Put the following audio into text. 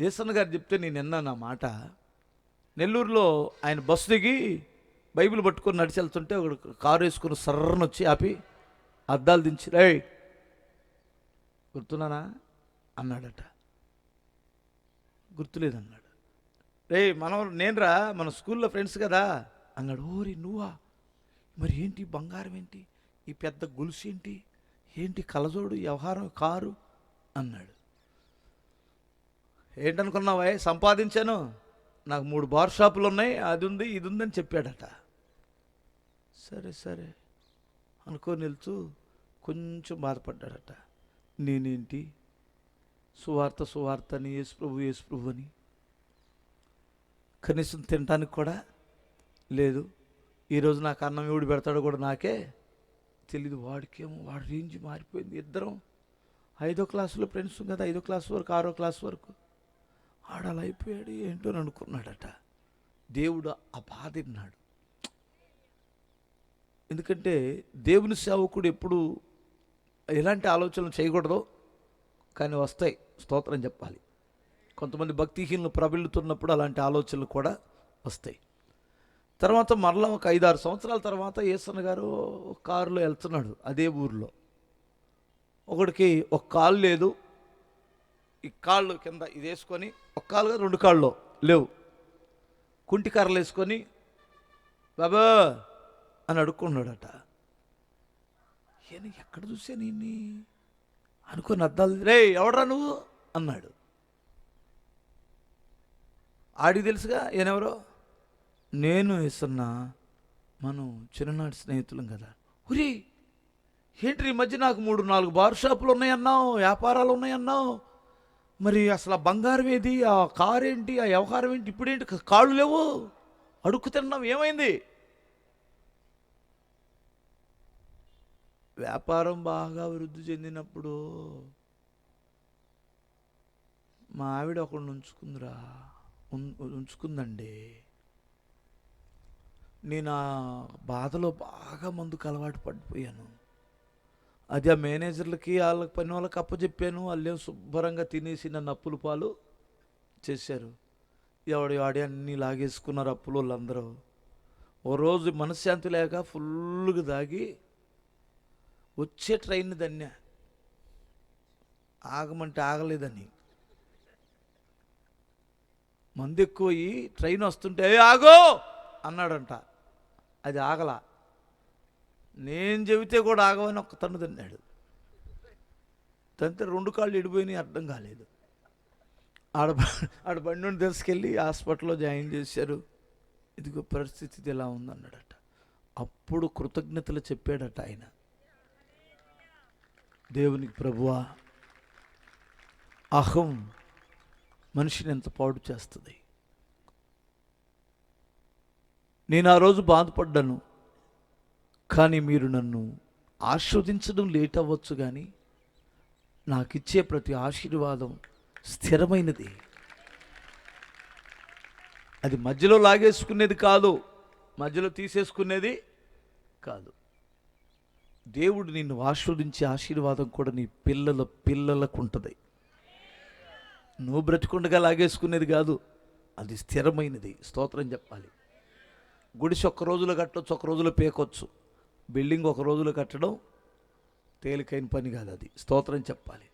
ఏసన్న గారు చెప్తే నేను విన్నాను నా మాట. నెల్లూరులో ఆయన బస్సు దిగి బైబిల్ పట్టుకొని నడిచి వెళ్తుంటే ఒక కారు వేసుకుని సర్రను వచ్చి ఆపి అద్దాలు దించి రే గుర్తున్నానా? అన్నాడట. గుర్తులేదన్నాడు. రే మనం నేనురా మన స్కూల్లో ఫ్రెండ్స్ కదా. అన్నాడు. ఓరి నువ్వా? మరి ఏంటి బంగారం ఏంటి? ఈ పెద్ద గొలుసు ఏంటి? ఏంటి కలజోడు వ్యవహారం కారు? అన్నాడు. ఏంటనుకున్నావా? సంపాదించాను. నాకు మూడు బార్ షాపులు ఉన్నాయి. అది ఉంది ఇది ఉందని చెప్పాడట. సరే సరే. అనుకొని వెళ్తూ కొంచెం బాధపడ్డాడట. నేనేంటి? సువార్త సువార్త అని యేసు ప్రభు యేసు ప్రభు అని. కనీసం తినటానికి కూడా లేదు. ఈరోజు నాకు అన్నం ఎవడు పెడతాడో కూడా నాకే తెలీదు. వాడికేమో వాడి రేంజ్ మారిపోయింది. ఇద్దరం ఐదో క్లాసులో ఫ్రెండ్స్ కదా ఐదో క్లాస్ వరకు ఆరో క్లాస్ వరకు. ఆడలా అయిపోయాడు ఏంటో అని అనుకున్నాడట. దేవుడు ఆ బాధ విన్నాడు. ఎందుకంటే దేవుని సేవకుడు ఎప్పుడు ఎలాంటి ఆలోచనలు చేయకూడదు కానీ వస్తాయి స్తోత్రం చెప్పాలి. కొంతమంది భక్తిహీనులు ప్రబిల్లుతున్నప్పుడు అలాంటి ఆలోచనలు కూడా వస్తాయి. తర్వాత మరలా ఒక ఐదారు సంవత్సరాల తర్వాత ఏసన్న గారు ఒక కారులో వెళ్తున్నాడు అదే ఊర్లో. ఒకడికి ఒక కాలు లేదు ఈ కాళ్ళు కింద ఇది వేసుకొని ఒక రెండు కాళ్ళు లేవు. కుంటి కర్రలు వేసుకొని బాబా అని అడుక్కున్నాడట ఈయన ఎక్కడ చూసా నిన్ని? అనుకుని అద్దాలు రే ఎవడరా నువ్వు? అన్నాడు. ఆడికి తెలుసుగా ఈయనెవరో? నేను ఇస్తున్నా మనం చిన్ననాటి స్నేహితులం కదా. ఉరి ఏంటి ఈ మధ్య నాకు మూడు నాలుగు బార్ షాపులు ఉన్నాయన్నావు వ్యాపారాలు ఉన్నాయన్నావు మరి అసలు ఆ బంగారం ఏది? ఆ కారు ఏంటి? ఆ వ్యవహారం ఏంటి? ఇప్పుడేంటి? కాళ్ళు లేవు. అడుక్కు తిన్నాం. ఏమైంది? వ్యాపారం బాగా వృద్ధి చెందినప్పుడు మా ఆవిడ ఒకడు ఉంచుకుందిరా. ఉంచుకుందండి. నేను ఆ బాధలో బాగా మందుకు అలవాటు పడిపోయాను. అది ఆ మేనేజర్లకి వాళ్ళకి పని వాళ్ళకి అప్పచెప్పాను వాళ్ళేం శుభ్రంగా తినేసి నన్ను అప్పుల పాలు చేశారు. ఎవడి వాడి అన్నీ లాగేసుకున్నారు అప్పులు వాళ్ళందరూ. ఓ రోజు మనశ్శాంతి లేక ఫుల్గా దాగి వచ్చే ట్రైన్ దన్యా ఆగమంటే ఆగలేదని. మంది ఎక్కువ ట్రైన్ వస్తుంటే ఆగో! అన్నాడంట. అది ఆగలా. నేను చెబితే కూడా ఆగవని ఒక్క తన్ను తిన్నాడు. తంతే రెండు కాళ్ళు ఇడిపోయినాయి అర్థం కాలేదు. ఆడ ఆడ బండి నుండి తీసుకెళ్ళి హాస్పిటల్లో జాయిన్ చేశారు. ఇదిగో పరిస్థితి ఇది ఎలా ఉందన్నాడట. అప్పుడు కృతజ్ఞతలు చెప్పాడట ఆయన. దేవునికి ప్రభువా అహం మనిషిని ఎంత పాడు చేస్తుంది. నేను ఆ రోజు బాధపడ్డాను. కానీ మీరు నన్ను ఆస్వాదించడం లేట్ అవ్వచ్చు కానీ నాకు ఇచ్చే ప్రతి ఆశీర్వాదం స్థిరమైనది. అది మధ్యలో లాగేసుకునేది కాదు మధ్యలో తీసేసుకునేది కాదు. దేవుడు నిన్ను ఆస్వాదించే ఆశీర్వాదం కూడా నీ పిల్లల పిల్లలకు ఉంటుంది నువ్వు బ్రతికుండగా లాగేసుకునేది కాదు అది స్థిరమైనది. స్తోత్రం చెప్పాలి. గుడిసి ఒక్క రోజులో కట్టొచ్చు ఒక రోజులో పేకొచ్చు. బిల్డింగ్ ఒక రోజులో కట్టడం తేలికైన పని కాదు అది. స్తోత్రం చెప్పాలి.